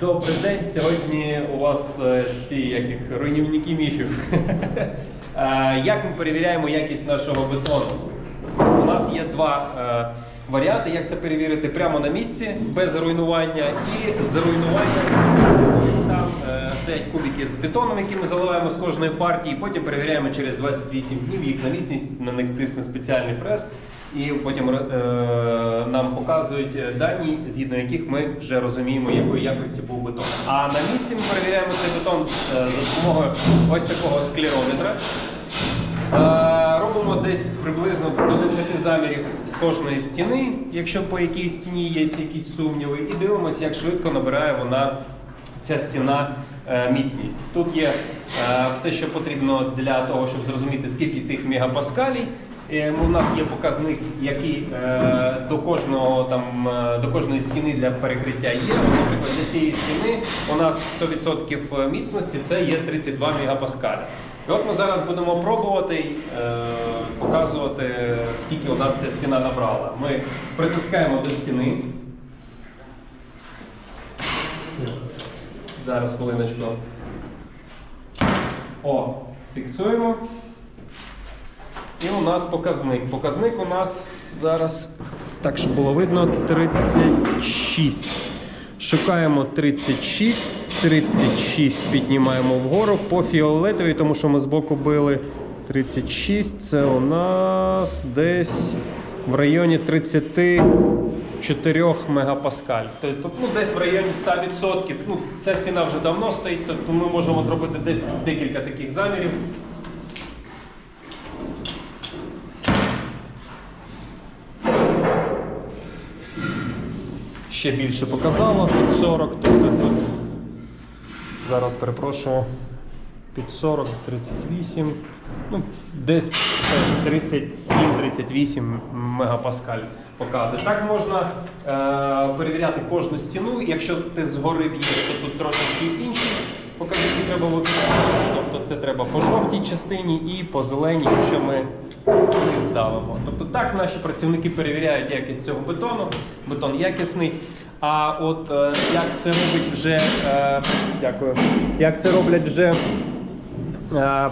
Добрий день. Сьогодні у вас е, ці яких руйнівники міфів. Е, Як ми перевіряємо якість нашого бетону? У нас є два е, варіанти, як це перевірити прямо на місці, без руйнування і з руйнуванням. Е, стоять кубики з бетоном, які ми заливаємо з кожної партії. Потім перевіряємо через 28 днів їх на міцність, на них тисне спеціальний прес. І потім е, нам показують дані, згідно яких ми вже розуміємо, якої якості був бетон. А на місці ми перевіряємо цей бетон е, за допомогою ось такого склерометра. Е, Робимо десь приблизно до 10 замірів з кожної стіни, якщо по якій стіні є якісь сумніви, і дивимося, як швидко набирає вона ця стіна е, міцність. Тут є е, все, що потрібно для того, щоб зрозуміти, скільки тих мегапаскалій. Е, У нас є показник, який е, до кожного там е, до кожної стіни для перекриття є. Наприклад, для цієї стіни у нас 100% міцності це є 32 мегапаскаля. І от ми зараз будемо пробувати показувати, скільки у нас ця стіна набрала. Ми притискаємо до стіни. Зараз хвилиночку. О, фіксуємо. І у нас показник. Показник у нас зараз, так щоб було видно, 36. Шукаємо 36. 36 піднімаємо вгору по фіолетовій, тому що ми збоку били 36. Це у нас десь в районі 34 мегапаскаль. Тобто ну, десь в районі 100%. Ну, ця стіна вже давно стоїть, тобто ми можемо зробити десь декілька таких замірів. Ще більше показало, під 40, тобто тут зараз перепрошую, під 40, 38, ну, десь 37-38 мегапаскаль показує. Так можна е, перевіряти кожну стіну. Якщо ти згори б'єш, то тут трошки інші показники треба виконувати. Тобто це треба по жовтій частині і по зеленій, якщо ми і здавимо. Тобто так наші працівники перевіряють якість цього бетону. Бетон якісний. А от е, як це робить вже е, дякую. Як це роблять вже е,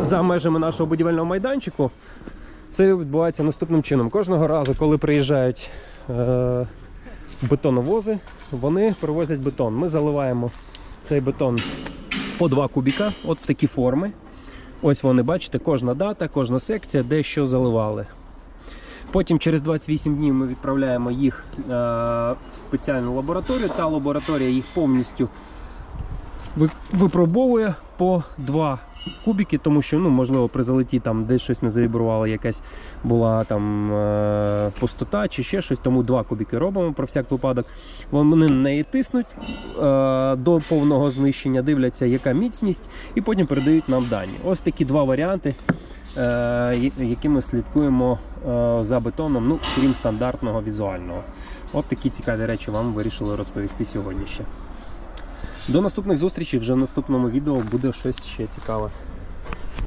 за межами нашого будівельного майданчику, це відбувається наступним чином. Кожного разу, коли приїжджають бетоновози, вони привозять бетон. Ми заливаємо цей бетон по два кубіка, от в такі форми. Ось вони, бачите, кожна дата, кожна секція, де що заливали. Потім через 28 днів ми відправляємо їх е, в спеціальну лабораторію. Та лабораторія їх повністю випробовує по два кубики, тому що ну, можливо при залеті там десь щось не завібрувало, якась була там е, пустота чи ще щось, тому два кубики робимо про всяк випадок. Вони неї тиснуть е, до повного знищення, дивляться, яка міцність, і потім передають нам дані. Ось такі два варіанти, е, які ми слідкуємо за бетоном, ну, крім стандартного візуального. От такі цікаві речі вам вирішили розповісти сьогодні ще. До наступних зустрічей вже в наступному відео буде щось ще цікаве.